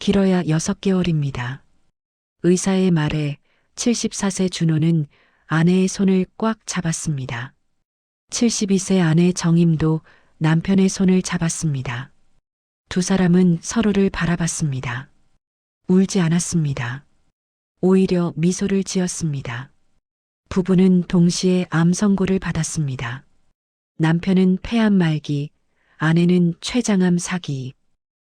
길어야 6개월입니다. 의사의 말에 74세 준호는 아내의 손을 꽉 잡았습니다. 72세 아내 정임도 남편의 손을 잡았습니다. 두 사람은 서로를 바라봤습니다. 울지 않았습니다. 오히려 미소를 지었습니다. 부부는 동시에 암 선고를 받았습니다. 남편은 폐암 말기, 아내는 췌장암 사기.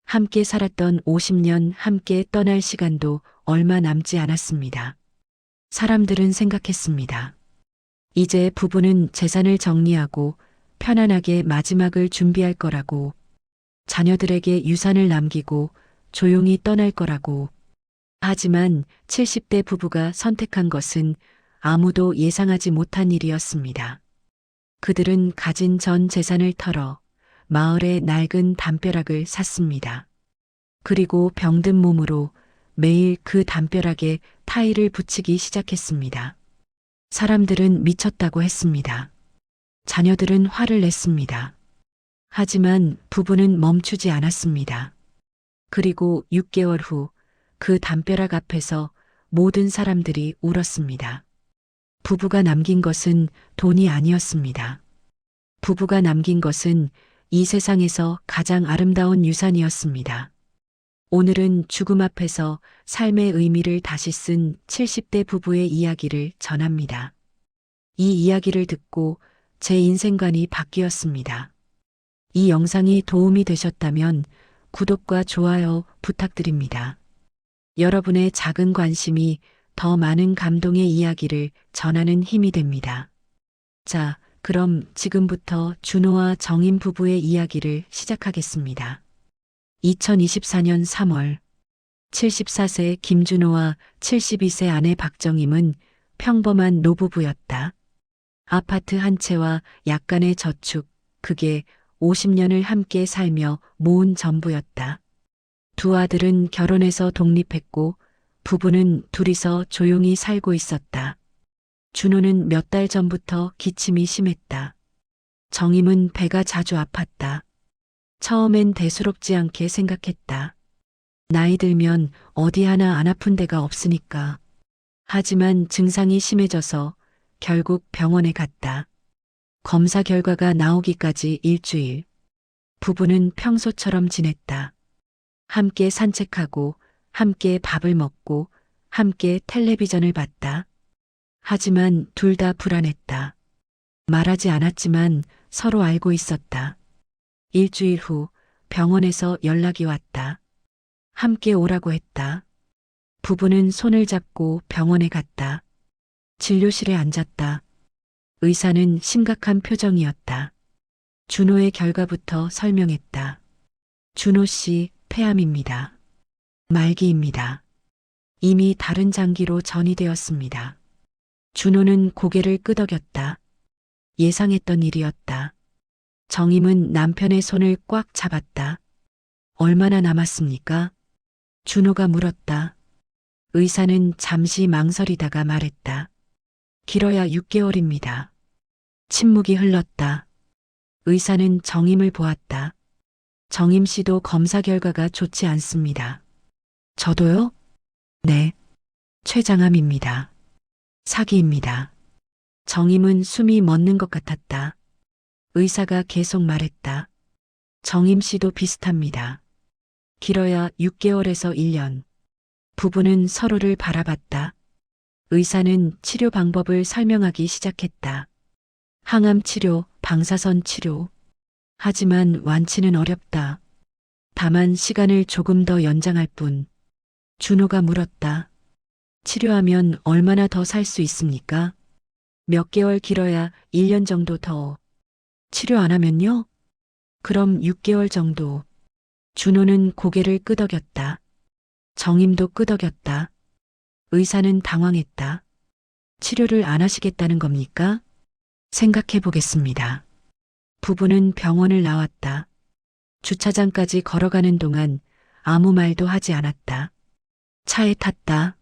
함께 살았던 50년 함께 떠날 시간도 얼마 남지 않았습니다. 사람들은 생각했습니다. 이제 부부는 재산을 정리하고 편안하게 마지막을 준비할 거라고, 자녀들에게 유산을 남기고 조용히 떠날 거라고. 하지만 70대 부부가 선택한 것은 아무도 예상하지 못한 일이었습니다. 그들은 가진 전 재산을 털어 마을의 낡은 담벼락을 샀습니다. 그리고 병든 몸으로 매일 그 담벼락에 타일을 붙이기 시작했습니다. 사람들은 미쳤다고 했습니다. 자녀들은 화를 냈습니다. 하지만 부부는 멈추지 않았습니다. 그리고 6개월 후 그 담벼락 앞에서 모든 사람들이 울었습니다. 부부가 남긴 것은 돈이 아니었습니다. 부부가 남긴 것은 이 세상에서 가장 아름다운 유산이었습니다. 오늘은 죽음 앞에서 삶의 의미를 다시 쓴 70대 부부의 이야기를 전합니다. 이 이야기를 듣고 제 인생관이 바뀌었습니다. 이 영상이 도움이 되셨다면 구독과 좋아요 부탁드립니다. 여러분의 작은 관심이 더 많은 감동의 이야기를 전하는 힘이 됩니다. 자, 그럼 지금부터 준호와 정인 부부의 이야기를 시작하겠습니다. 2024년 3월 74세 김준호와 72세 아내 박정임은 평범한 노부부였다. 아파트 한 채와 약간의 저축, 그게 50년을 함께 살며 모은 전부였다. 두 아들은 결혼해서 독립했고 부부는 둘이서 조용히 살고 있었다. 준호는 몇 달 전부터 기침이 심했다. 정임은 배가 자주 아팠다. 처음엔 대수롭지 않게 생각했다. 나이 들면 어디 하나 안 아픈 데가 없으니까. 하지만 증상이 심해져서 결국 병원에 갔다. 검사 결과가 나오기까지 일주일. 부부는 평소처럼 지냈다. 함께 산책하고, 함께 밥을 먹고, 함께 텔레비전을 봤다. 하지만 둘 다 불안했다. 말하지 않았지만 서로 알고 있었다. 일주일 후 병원에서 연락이 왔다. 함께 오라고 했다. 부부는 손을 잡고 병원에 갔다. 진료실에 앉았다. 의사는 심각한 표정이었다. 준호의 결과부터 설명했다. 준호 씨 폐암입니다. 말기입니다. 이미 다른 장기로 전이되었습니다. 준호는 고개를 끄덕였다. 예상했던 일이었다. 정임은 남편의 손을 꽉 잡았다. 얼마나 남았습니까? 준호가 물었다. 의사는 잠시 망설이다가 말했다. 길어야 6개월입니다. 침묵이 흘렀다. 의사는 정임을 보았다. 정임 씨도 검사 결과가 좋지 않습니다. 저도요? 네. 췌장암입니다. 사기입니다. 정임은 숨이 멎는 것 같았다. 의사가 계속 말했다. 정임 씨도 비슷합니다. 길어야 6개월에서 1년. 부부는 서로를 바라봤다. 의사는 치료 방법을 설명하기 시작했다. 항암 치료, 방사선 치료. 하지만 완치는 어렵다. 다만 시간을 조금 더 연장할 뿐. 준호가 물었다. 치료하면 얼마나 더 살 수 있습니까? 몇 개월 길어야 1년 정도 더. 치료 안 하면요? 그럼 6개월 정도. 준호는 고개를 끄덕였다. 정임도 끄덕였다. 의사는 당황했다. 치료를 안 하시겠다는 겁니까? 생각해 보겠습니다. 부부는 병원을 나왔다. 주차장까지 걸어가는 동안 아무 말도 하지 않았다. 차에 탔다.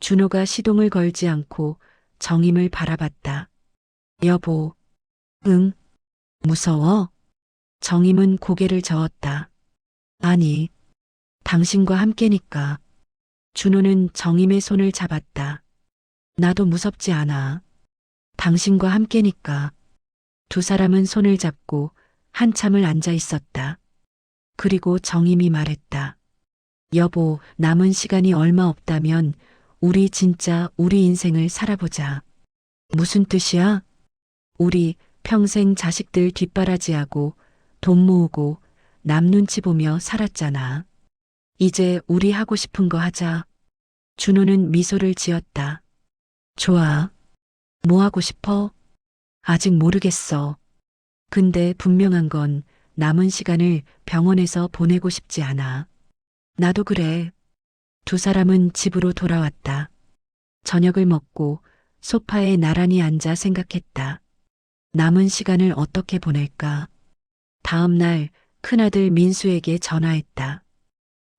준호가 시동을 걸지 않고 정임을 바라봤다. 여보, 응, 무서워? 정임은 고개를 저었다. 아니, 당신과 함께니까. 준호는 정임의 손을 잡았다. 나도 무섭지 않아. 당신과 함께니까. 두 사람은 손을 잡고 한참을 앉아 있었다. 그리고 정임이 말했다. 여보, 남은 시간이 얼마 없다면 우리 진짜 우리 인생을 살아보자. 무슨 뜻이야? 우리 평생 자식들 뒷바라지하고 돈 모으고 남 눈치 보며 살았잖아. 이제 우리 하고 싶은 거 하자. 준호는 미소를 지었다. 좋아. 뭐 하고 싶어? 아직 모르겠어. 근데 분명한 건 남은 시간을 병원에서 보내고 싶지 않아. 나도 그래. 두 사람은 집으로 돌아왔다. 저녁을 먹고 소파에 나란히 앉아 생각했다. 남은 시간을 어떻게 보낼까? 다음 날 큰아들 민수에게 전화했다.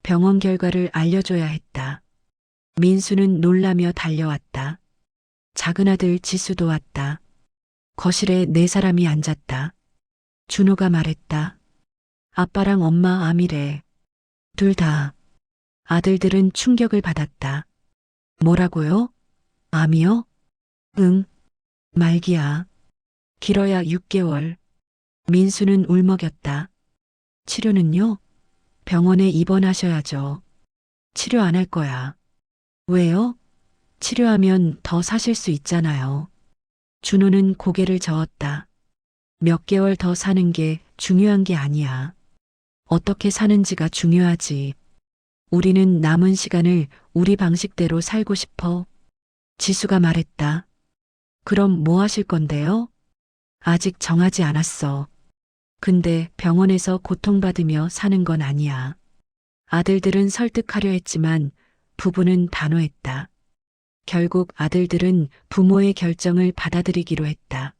병원 결과를 알려줘야 했다. 민수는 놀라며 달려왔다. 작은 아들 지수도 왔다. 거실에 네 사람이 앉았다. 준호가 말했다. 아빠랑 엄마 암이래. 둘 다. 아들들은 충격을 받았다. 뭐라고요? 암이요? 응. 말기야. 길어야 6개월. 민수는 울먹였다. 치료는요? 병원에 입원하셔야죠. 치료 안 할 거야. 왜요? 치료하면 더 사실 수 있잖아요. 준호는 고개를 저었다. 몇 개월 더 사는 게 중요한 게 아니야. 어떻게 사는지가 중요하지. 우리는 남은 시간을 우리 방식대로 살고 싶어. 지수가 말했다. 그럼 뭐 하실 건데요? 아직 정하지 않았어. 근데 병원에서 고통받으며 사는 건 아니야. 아들들은 설득하려 했지만 부부는 단호했다. 결국 아들들은 부모의 결정을 받아들이기로 했다.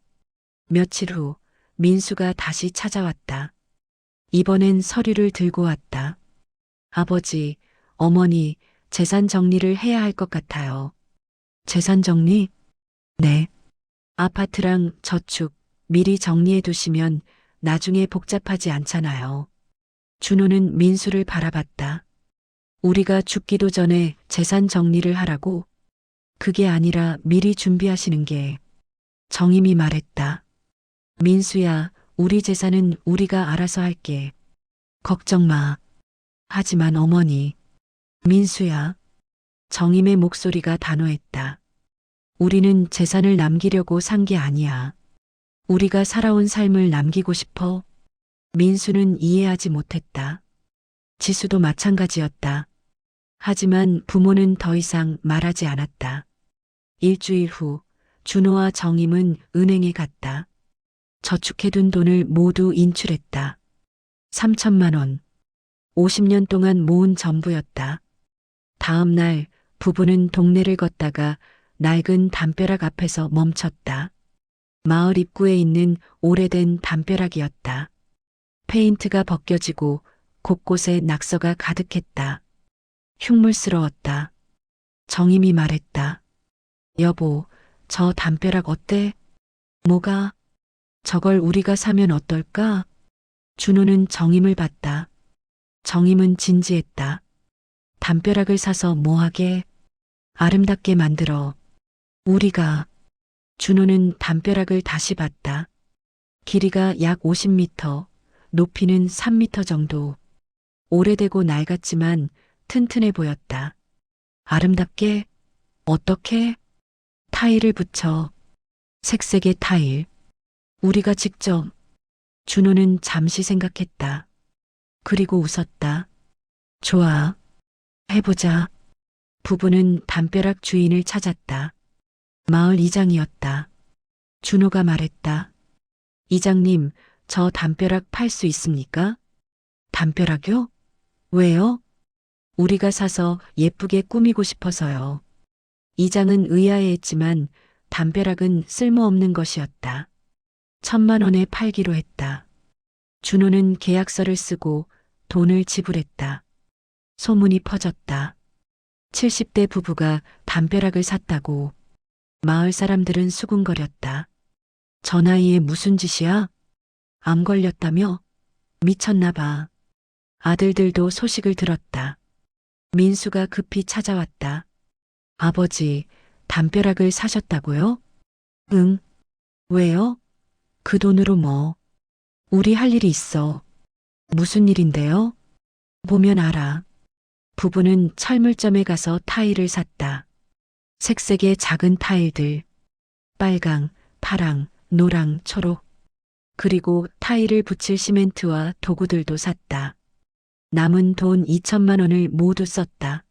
며칠 후 민수가 다시 찾아왔다. 이번엔 서류를 들고 왔다. 아버지, 어머니, 재산 정리를 해야 할 것 같아요. 재산 정리? 네. 아파트랑 저축 미리 정리해 두시면 나중에 복잡하지 않잖아요. 준호는 민수를 바라봤다. 우리가 죽기도 전에 재산 정리를 하라고? 그게 아니라 미리 준비하시는 게 정임이 말했다. 민수야, 우리 재산은 우리가 알아서 할게. 걱정 마. 하지만 어머니. 민수야. 정임의 목소리가 단호했다. 우리는 재산을 남기려고 산 게 아니야. 우리가 살아온 삶을 남기고 싶어. 민수는 이해하지 못했다. 지수도 마찬가지였다. 하지만 부모는 더 이상 말하지 않았다. 일주일 후 준호와 정임은 은행에 갔다. 저축해둔 돈을 모두 인출했다. 3천만 원. 50년 동안 모은 전부였다. 다음 날 부부는 동네를 걷다가 낡은 담벼락 앞에서 멈췄다. 마을 입구에 있는 오래된 담벼락이었다. 페인트가 벗겨지고 곳곳에 낙서가 가득했다. 흉물스러웠다. 정임이 말했다. 여보, 저 담벼락 어때? 뭐가? 저걸 우리가 사면 어떨까? 준호는 정임을 봤다. 정임은 진지했다. 담벼락을 사서 뭐하게? 아름답게 만들어. 우리가. 준호는 담벼락을 다시 봤다. 길이가 약 50m, 높이는 3m 정도. 오래되고 낡았지만 튼튼해 보였다. 아름답게? 어떻게? 타일을 붙여. 색색의 타일. 우리가 직접. 준호는 잠시 생각했다. 그리고 웃었다. 좋아. 해보자. 부부는 담벼락 주인을 찾았다. 마을 이장이었다. 준호가 말했다. 이장님, 저 담벼락 팔 수 있습니까? 담벼락요? 왜요? 우리가 사서 예쁘게 꾸미고 싶어서요. 이장은 의아해했지만 담벼락은 쓸모없는 것이었다. 천만 원에 팔기로 했다. 준호는 계약서를 쓰고 돈을 지불했다. 소문이 퍼졌다. 70대 부부가 담벼락을 샀다고 마을 사람들은 수군거렸다. 저 나이에 무슨 짓이야? 암 걸렸다며? 미쳤나 봐. 아들들도 소식을 들었다. 민수가 급히 찾아왔다. 아버지, 담벼락을 사셨다고요? 응. 왜요? 그 돈으로 뭐? 우리 할 일이 있어. 무슨 일인데요? 보면 알아. 부부는 철물점에 가서 타일을 샀다. 색색의 작은 타일들. 빨강, 파랑, 노랑, 초록. 그리고 타일을 붙일 시멘트와 도구들도 샀다. 남은 돈 2천만 원을 모두 썼다.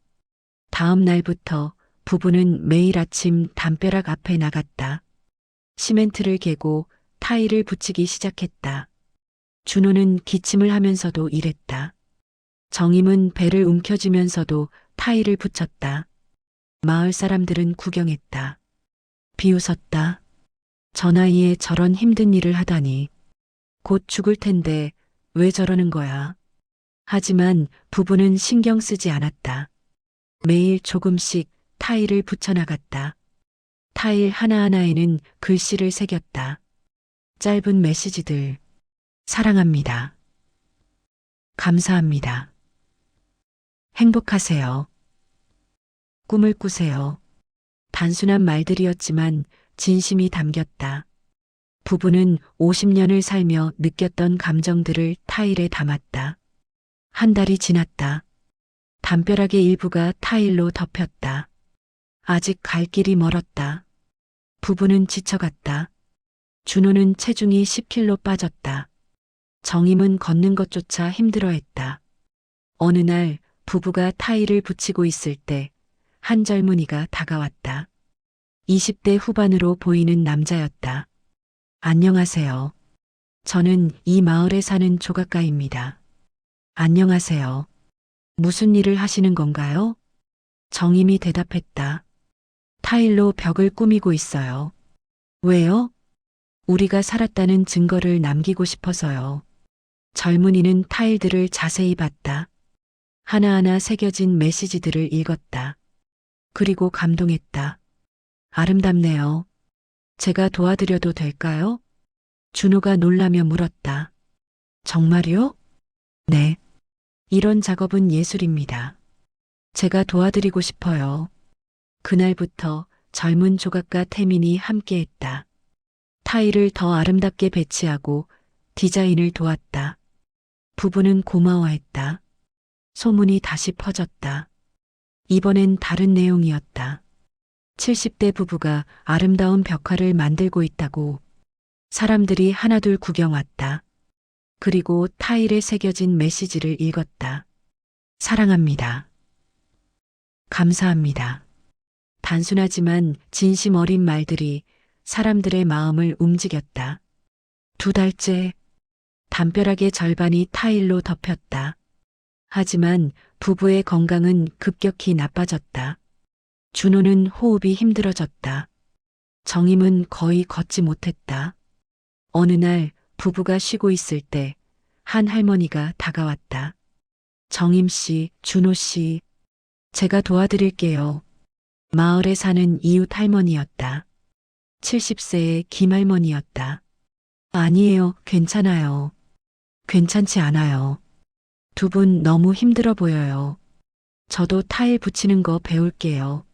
다음 날부터 부부는 매일 아침 담벼락 앞에 나갔다. 시멘트를 개고 타일을 붙이기 시작했다. 준호는 기침을 하면서도 일했다. 정임은 배를 움켜쥐면서도 타일을 붙였다. 마을 사람들은 구경했다. 비웃었다. 저 나이에 저런 힘든 일을 하다니. 곧 죽을 텐데 왜 저러는 거야? 하지만 부부는 신경 쓰지 않았다. 매일 조금씩 타일을 붙여나갔다. 타일 하나하나에는 글씨를 새겼다. 짧은 메시지들. 사랑합니다. 감사합니다. 행복하세요. 꿈을 꾸세요. 단순한 말들이었지만 진심이 담겼다. 부부는 50년을 살며 느꼈던 감정들을 타일에 담았다. 한 달이 지났다. 담벼락의 일부가 타일로 덮였다. 아직 갈 길이 멀었다. 부부는 지쳐갔다. 준호는 체중이 10kg 빠졌다. 정임은 걷는 것조차 힘들어했다. 어느 날 부부가 타일을 붙이고 있을 때 한 젊은이가 다가왔다. 20대 후반으로 보이는 남자였다. 안녕하세요. 저는 이 마을에 사는 조각가입니다. 안녕하세요. 무슨 일을 하시는 건가요? 정임이 대답했다. 타일로 벽을 꾸미고 있어요. 왜요? 우리가 살았다는 증거를 남기고 싶어서요. 젊은이는 타일들을 자세히 봤다. 하나하나 새겨진 메시지들을 읽었다. 그리고 감동했다. 아름답네요. 제가 도와드려도 될까요? 준호가 놀라며 물었다. 정말요? 네. 이런 작업은 예술입니다. 제가 도와드리고 싶어요. 그날부터 젊은 조각가 태민이 함께했다. 타일을 더 아름답게 배치하고 디자인을 도왔다. 부부는 고마워했다. 소문이 다시 퍼졌다. 이번엔 다른 내용이었다. 70대 부부가 아름다운 벽화를 만들고 있다고 사람들이 하나둘 구경 왔다. 그리고 타일에 새겨진 메시지를 읽었다. 사랑합니다. 감사합니다. 단순하지만 진심 어린 말들이 사람들의 마음을 움직였다. 두 달째 담벼락의 절반이 타일로 덮였다. 하지만 부부의 건강은 급격히 나빠졌다. 준호는 호흡이 힘들어졌다. 정임은 거의 걷지 못했다. 어느 날 부부가 쉬고 있을 때 한 할머니가 다가왔다. 정임 씨, 준호 씨, 제가 도와드릴게요. 마을에 사는 이웃 할머니였다. 70세의 김할머니였다. 아니에요, 괜찮아요. 괜찮지 않아요. 두 분 너무 힘들어 보여요. 저도 타일 붙이는 거 배울게요.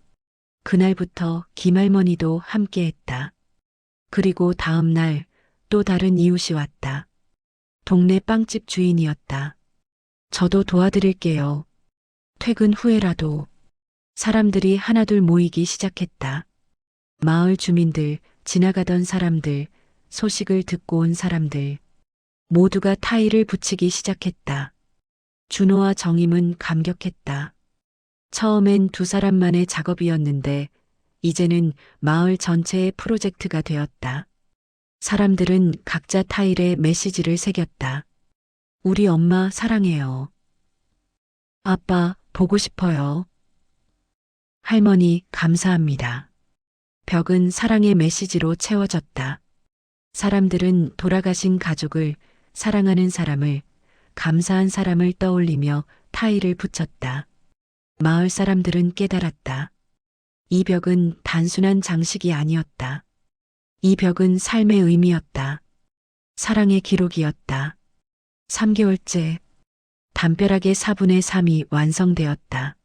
그날부터 김할머니도 함께 했다. 그리고 다음 날 또 다른 이웃이 왔다. 동네 빵집 주인이었다. 저도 도와드릴게요. 퇴근 후에라도 사람들이 하나둘 모이기 시작했다. 마을 주민들, 지나가던 사람들, 소식을 듣고 온 사람들, 모두가 타일을 붙이기 시작했다. 준호와 정임은 감격했다. 처음엔 두 사람만의 작업이었는데, 이제는 마을 전체의 프로젝트가 되었다. 사람들은 각자 타일에 메시지를 새겼다. 우리 엄마 사랑해요. 아빠 보고 싶어요. 할머니 감사합니다. 벽은 사랑의 메시지로 채워졌다. 사람들은 돌아가신 가족을 사랑하는 사람을 감사한 사람을 떠올리며 타일을 붙였다. 마을 사람들은 깨달았다. 이 벽은 단순한 장식이 아니었다. 이 벽은 삶의 의미였다. 사랑의 기록이었다. 3개월째 담벼락의 4분의 3이 완성되었다.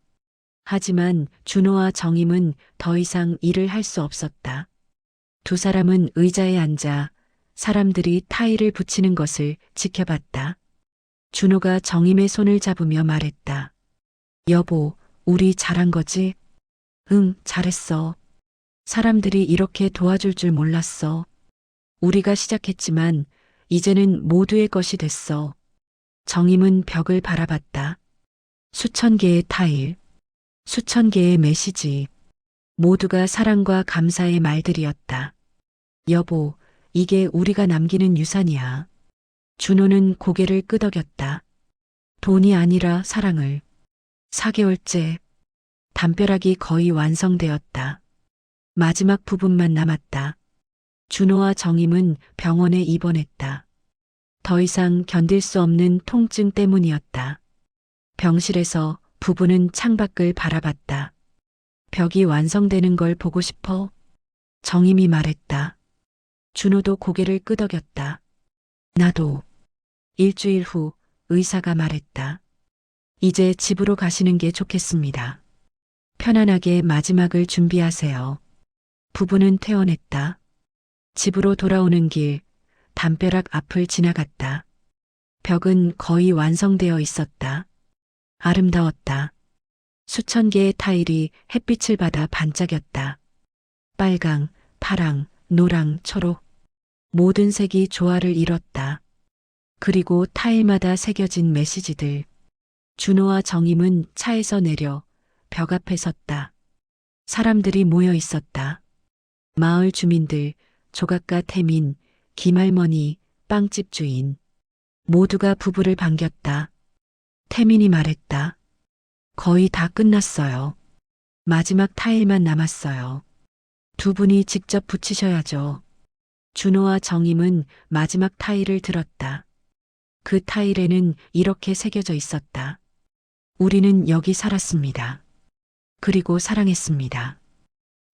하지만 준호와 정임은 더 이상 일을 할 수 없었다. 두 사람은 의자에 앉아 사람들이 타일을 붙이는 것을 지켜봤다. 준호가 정임의 손을 잡으며 말했다. 여보, 우리 잘한 거지? 응, 잘했어. 사람들이 이렇게 도와줄 줄 몰랐어. 우리가 시작했지만 이제는 모두의 것이 됐어. 정임은 벽을 바라봤다. 수천 개의 타일, 수천 개의 메시지, 모두가 사랑과 감사의 말들이었다. 여보, 이게 우리가 남기는 유산이야. 준호는 고개를 끄덕였다. 돈이 아니라 사랑을. 4개월째 담벼락이 거의 완성되었다. 마지막 부분만 남았다. 준호와 정임은 병원에 입원했다. 더 이상 견딜 수 없는 통증 때문이었다. 병실에서 부부는 창밖을 바라봤다. 벽이 완성되는 걸 보고 싶어? 정임이 말했다. 준호도 고개를 끄덕였다. 나도. 일주일 후 의사가 말했다. 이제 집으로 가시는 게 좋겠습니다. 편안하게 마지막을 준비하세요. 부부는 퇴원했다. 집으로 돌아오는 길, 담벼락 앞을 지나갔다. 벽은 거의 완성되어 있었다. 아름다웠다. 수천 개의 타일이 햇빛을 받아 반짝였다. 빨강, 파랑, 노랑, 초록. 모든 색이 조화를 이뤘다. 그리고 타일마다 새겨진 메시지들. 준호와 정임은 차에서 내려 벽 앞에 섰다. 사람들이 모여 있었다. 마을 주민들, 조각가 태민, 김할머니, 빵집 주인. 모두가 부부를 반겼다. 태민이 말했다. 거의 다 끝났어요. 마지막 타일만 남았어요. 두 분이 직접 붙이셔야죠. 준호와 정임은 마지막 타일을 들었다. 그 타일에는 이렇게 새겨져 있었다. 우리는 여기 살았습니다. 그리고 사랑했습니다.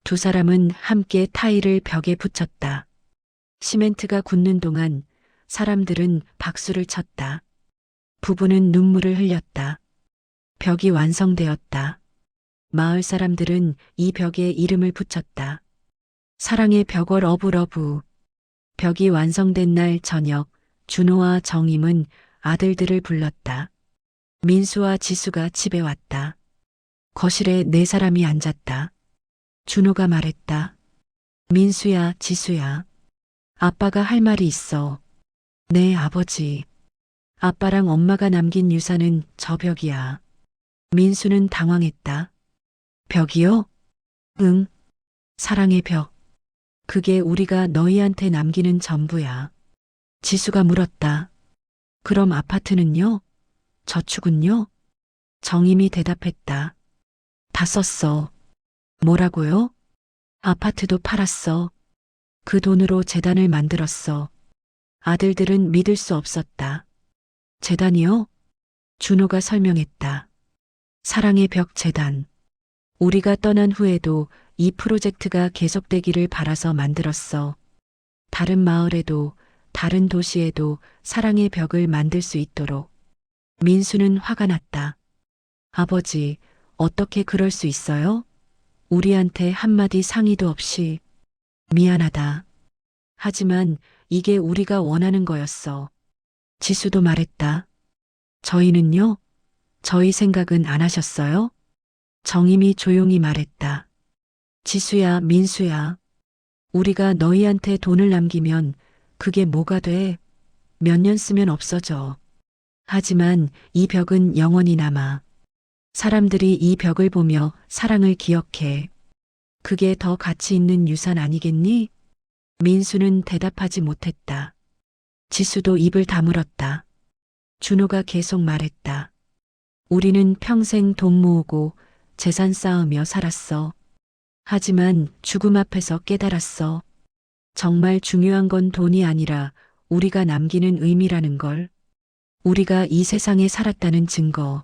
두 사람은 함께 타일을 벽에 붙였다. 시멘트가 굳는 동안 사람들은 박수를 쳤다. 부부는 눈물을 흘렸다. 벽이 완성되었다. 마을 사람들은 이 벽에 이름을 붙였다. 사랑의 벽월 어부러부. 벽이 완성된 날 저녁, 준호와 정임은 아들들을 불렀다. 민수와 지수가 집에 왔다. 거실에 네 사람이 앉았다. 준호가 말했다. 민수야, 지수야. 아빠가 할 말이 있어. 네, 아버지. 아빠랑 엄마가 남긴 유산은 저 벽이야. 민수는 당황했다. 벽이요? 응. 사랑의 벽. 그게 우리가 너희한테 남기는 전부야. 지수가 물었다. 그럼 아파트는요? 저축은요? 정임이 대답했다. 다 썼어. 뭐라고요? 아파트도 팔았어. 그 돈으로 재단을 만들었어. 아들들은 믿을 수 없었다. 재단이요? 준호가 설명했다. 사랑의 벽 재단. 우리가 떠난 후에도 이 프로젝트가 계속되기를 바라서 만들었어. 다른 마을에도, 다른 도시에도 사랑의 벽을 만들 수 있도록. 민수는 화가 났다. 아버지, 어떻게 그럴 수 있어요? 우리한테 한마디 상의도 없이. 미안하다. 하지만 이게 우리가 원하는 거였어. 지수도 말했다. 저희는요? 저희 생각은 안 하셨어요? 정임이 조용히 말했다. 지수야, 민수야. 우리가 너희한테 돈을 남기면 그게 뭐가 돼? 몇 년 쓰면 없어져. 하지만 이 벽은 영원히 남아. 사람들이 이 벽을 보며 사랑을 기억해. 그게 더 가치 있는 유산 아니겠니? 민수는 대답하지 못했다. 지수도 입을 다물었다. 준호가 계속 말했다. 우리는 평생 돈 모으고 재산 쌓으며 살았어. 하지만 죽음 앞에서 깨달았어. 정말 중요한 건 돈이 아니라 우리가 남기는 의미라는 걸. 우리가 이 세상에 살았다는 증거.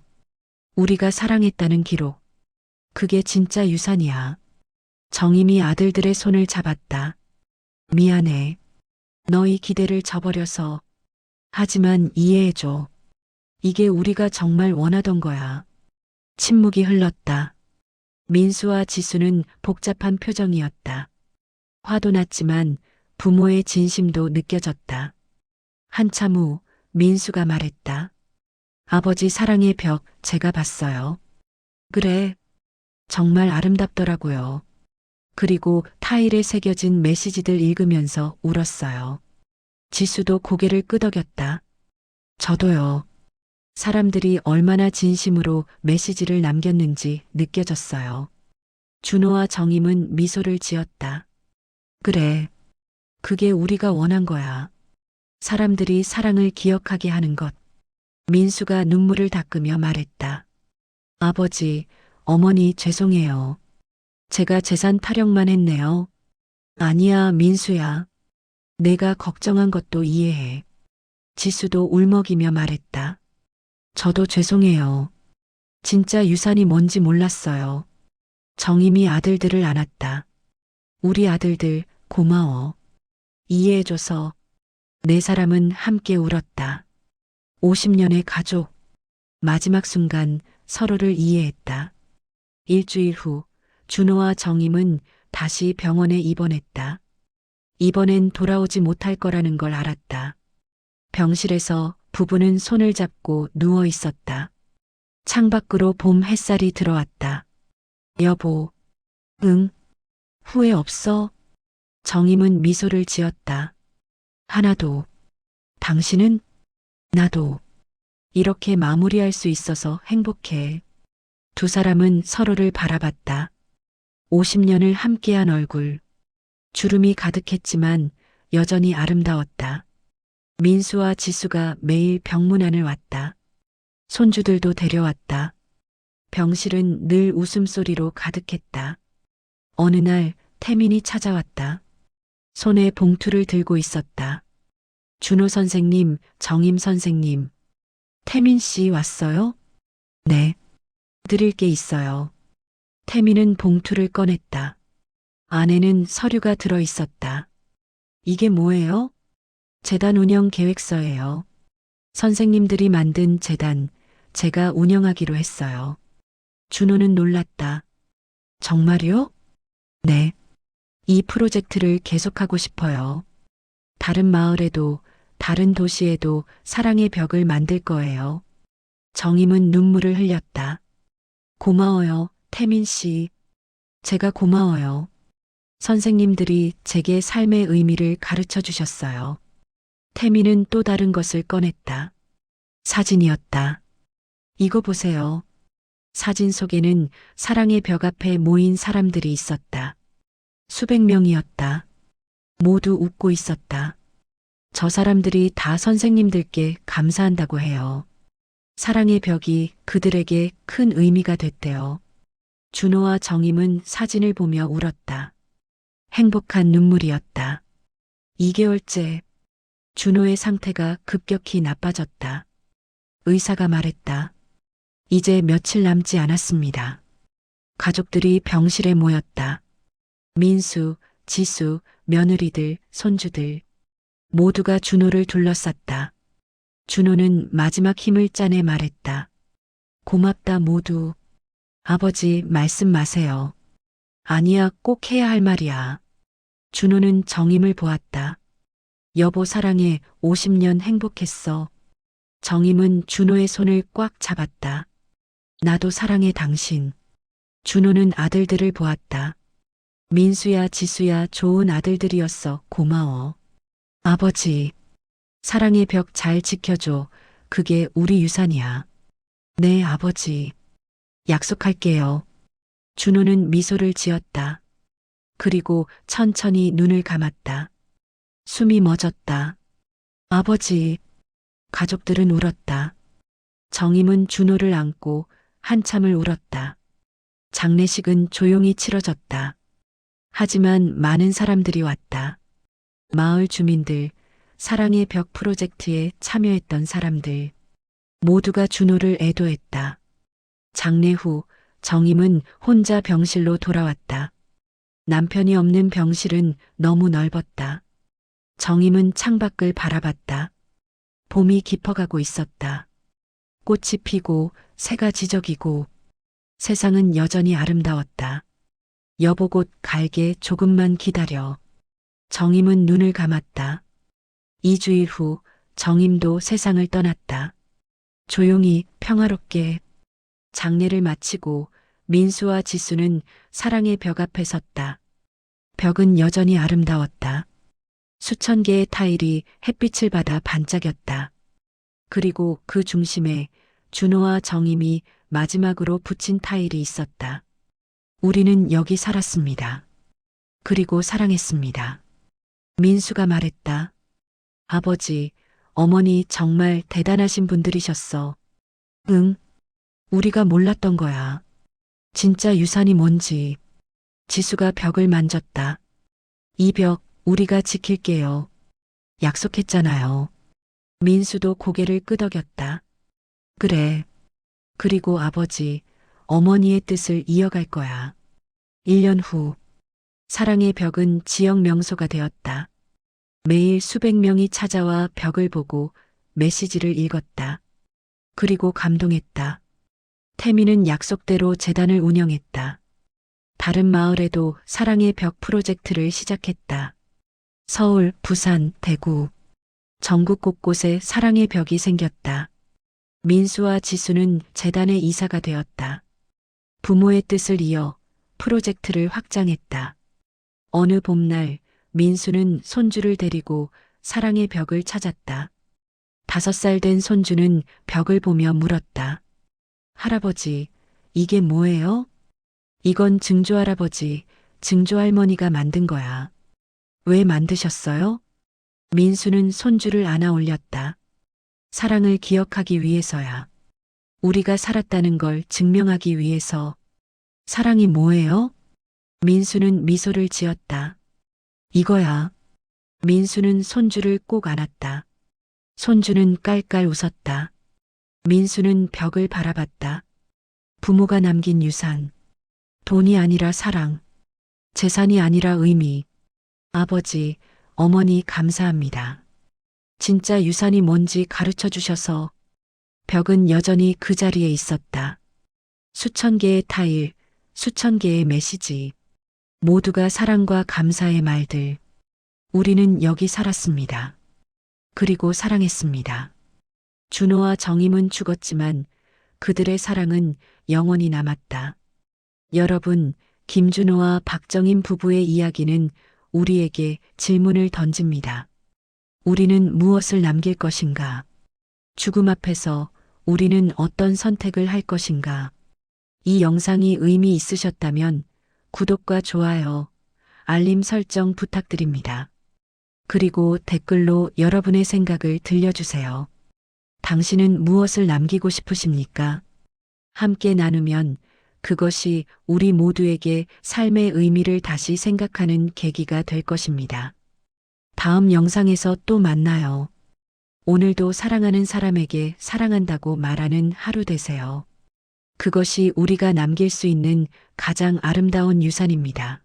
우리가 사랑했다는 기록. 그게 진짜 유산이야. 정임이 아들들의 손을 잡았다. 미안해. 너희 기대를 저버려서. 하지만 이해해줘. 이게 우리가 정말 원하던 거야. 침묵이 흘렀다. 민수와 지수는 복잡한 표정이었다. 화도 났지만 부모의 진심도 느껴졌다. 한참 후 민수가 말했다. 아버지 사랑의 벽 제가 봤어요. 그래. 정말 아름답더라고요. 그리고 타일에 새겨진 메시지들 읽으면서 울었어요. 지수도 고개를 끄덕였다. 저도요. 사람들이 얼마나 진심으로 메시지를 남겼는지 느껴졌어요. 준호와 정임은 미소를 지었다. 그래. 그게 우리가 원한 거야. 사람들이 사랑을 기억하게 하는 것. 민수가 눈물을 닦으며 말했다. 아버지, 어머니 죄송해요. 제가 재산 타령만 했네요. 아니야, 민수야. 내가 걱정한 것도 이해해. 지수도 울먹이며 말했다. 저도 죄송해요. 진짜 유산이 뭔지 몰랐어요. 정임이 아들들을 안았다. 우리 아들들 고마워. 이해해줘서 네 사람은 함께 울었다. 50년의 가족. 마지막 순간 서로를 이해했다. 일주일 후 준호와 정임은 다시 병원에 입원했다. 이번엔 돌아오지 못할 거라는 걸 알았다. 병실에서 부부는 손을 잡고 누워 있었다. 창밖으로 봄 햇살이 들어왔다. 여보, 응, 후회 없어? 정임은 미소를 지었다. 하나도. 당신은? 나도. 이렇게 마무리할 수 있어서 행복해. 두 사람은 서로를 바라봤다. 50년을 함께한 얼굴. 주름이 가득했지만 여전히 아름다웠다. 민수와 지수가 매일 병문안을 왔다. 손주들도 데려왔다. 병실은 늘 웃음소리로 가득했다. 어느 날 태민이 찾아왔다. 손에 봉투를 들고 있었다. 준호 선생님, 정임 선생님. 태민 씨 왔어요? 네. 드릴 게 있어요. 태민은 봉투를 꺼냈다. 안에는 서류가 들어 있었다. 이게 뭐예요? 재단 운영 계획서예요. 선생님들이 만든 재단, 제가 운영하기로 했어요. 준호는 놀랐다. 정말요? 네. 이 프로젝트를 계속하고 싶어요. 다른 마을에도, 다른 도시에도 사랑의 벽을 만들 거예요. 정임은 눈물을 흘렸다. 고마워요, 태민 씨. 제가 고마워요. 선생님들이 제게 삶의 의미를 가르쳐 주셨어요. 태민은 또 다른 것을 꺼냈다. 사진이었다. 이거 보세요. 사진 속에는 사랑의 벽 앞에 모인 사람들이 있었다. 수백 명이었다. 모두 웃고 있었다. 저 사람들이 다 선생님들께 감사한다고 해요. 사랑의 벽이 그들에게 큰 의미가 됐대요. 준호와 정임은 사진을 보며 울었다. 행복한 눈물이었다. 2개월째 준호의 상태가 급격히 나빠졌다. 의사가 말했다. 이제 며칠 남지 않았습니다. 가족들이 병실에 모였다. 민수, 지수, 며느리들, 손주들. 모두가 준호를 둘러쌌다. 준호는 마지막 힘을 짜내 말했다. 고맙다 모두. 아버지 말씀 마세요. 아니야 꼭 해야 할 말이야. 준호는 정임을 보았다. 여보 사랑해 50년 행복했어. 정임은 준호의 손을 꽉 잡았다. 나도 사랑해 당신. 준호는 아들들을 보았다. 민수야 지수야 좋은 아들들이었어 고마워. 아버지. 사랑의 벽 잘 지켜줘. 그게 우리 유산이야. 네 아버지. 약속할게요. 준호는 미소를 지었다. 그리고 천천히 눈을 감았다. 숨이 멎었다. 아버지. 가족들은 울었다. 정임은 준호를 안고 한참을 울었다. 장례식은 조용히 치러졌다. 하지만 많은 사람들이 왔다. 마을 주민들, 사랑의 벽 프로젝트에 참여했던 사람들, 모두가 준호를 애도했다. 장례 후 정임은 혼자 병실로 돌아왔다. 남편이 없는 병실은 너무 넓었다. 정임은 창밖을 바라봤다. 봄이 깊어가고 있었다. 꽃이 피고 새가 지저귀고 세상은 여전히 아름다웠다. 여보 곧 갈게 조금만 기다려. 정임은 눈을 감았다. 2주일 후 정임도 세상을 떠났다. 조용히 평화롭게 장례를 마치고 민수와 지수는 사랑의 벽 앞에 섰다. 벽은 여전히 아름다웠다. 수천 개의 타일이 햇빛을 받아 반짝였다. 그리고 그 중심에 준호와 정임이 마지막으로 붙인 타일이 있었다. 우리는 여기 살았습니다. 그리고 사랑했습니다. 민수가 말했다. 아버지, 어머니 정말 대단하신 분들이셨어. 응. 우리가 몰랐던 거야. 진짜 유산이 뭔지. 지수가 벽을 만졌다. 이 벽 우리가 지킬게요. 약속했잖아요. 민수도 고개를 끄덕였다. 그래. 그리고 아버지, 어머니의 뜻을 이어갈 거야. 1년 후, 사랑의 벽은 지역 명소가 되었다. 매일 수백 명이 찾아와 벽을 보고 메시지를 읽었다. 그리고 감동했다. 태미는 약속대로 재단을 운영했다. 다른 마을에도 사랑의 벽 프로젝트를 시작했다. 서울, 부산, 대구, 전국 곳곳에 사랑의 벽이 생겼다. 민수와 지수는 재단의 이사가 되었다. 부모의 뜻을 이어 프로젝트를 확장했다. 어느 봄날 민수는 손주를 데리고 사랑의 벽을 찾았다. 다섯 살 된 손주는 벽을 보며 물었다. 할아버지, 이게 뭐예요? 이건 증조할아버지, 증조할머니가 만든 거야. 왜 만드셨어요? 민수는 손주를 안아 올렸다. 사랑을 기억하기 위해서야. 우리가 살았다는 걸 증명하기 위해서. 사랑이 뭐예요? 민수는 미소를 지었다. 이거야. 민수는 손주를 꼭 안았다. 손주는 깔깔 웃었다. 민수는 벽을 바라봤다. 부모가 남긴 유산. 돈이 아니라 사랑. 재산이 아니라 의미. 아버지, 어머니 감사합니다. 진짜 유산이 뭔지 가르쳐 주셔서 벽은 여전히 그 자리에 있었다. 수천 개의 타일, 수천 개의 메시지. 모두가 사랑과 감사의 말들. 우리는 여기 살았습니다. 그리고 사랑했습니다. 준호와 정임은 죽었지만 그들의 사랑은 영원히 남았다. 여러분, 김준호와 박정임 부부의 이야기는 우리에게 질문을 던집니다. 우리는 무엇을 남길 것인가? 죽음 앞에서 우리는 어떤 선택을 할 것인가? 이 영상이 의미 있으셨다면 구독과 좋아요, 알림 설정 부탁드립니다. 그리고 댓글로 여러분의 생각을 들려주세요. 당신은 무엇을 남기고 싶으십니까? 함께 나누면 그것이 우리 모두에게 삶의 의미를 다시 생각하는 계기가 될 것입니다. 다음 영상에서 또 만나요. 오늘도 사랑하는 사람에게 사랑한다고 말하는 하루 되세요. 그것이 우리가 남길 수 있는 가장 아름다운 유산입니다.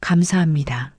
감사합니다.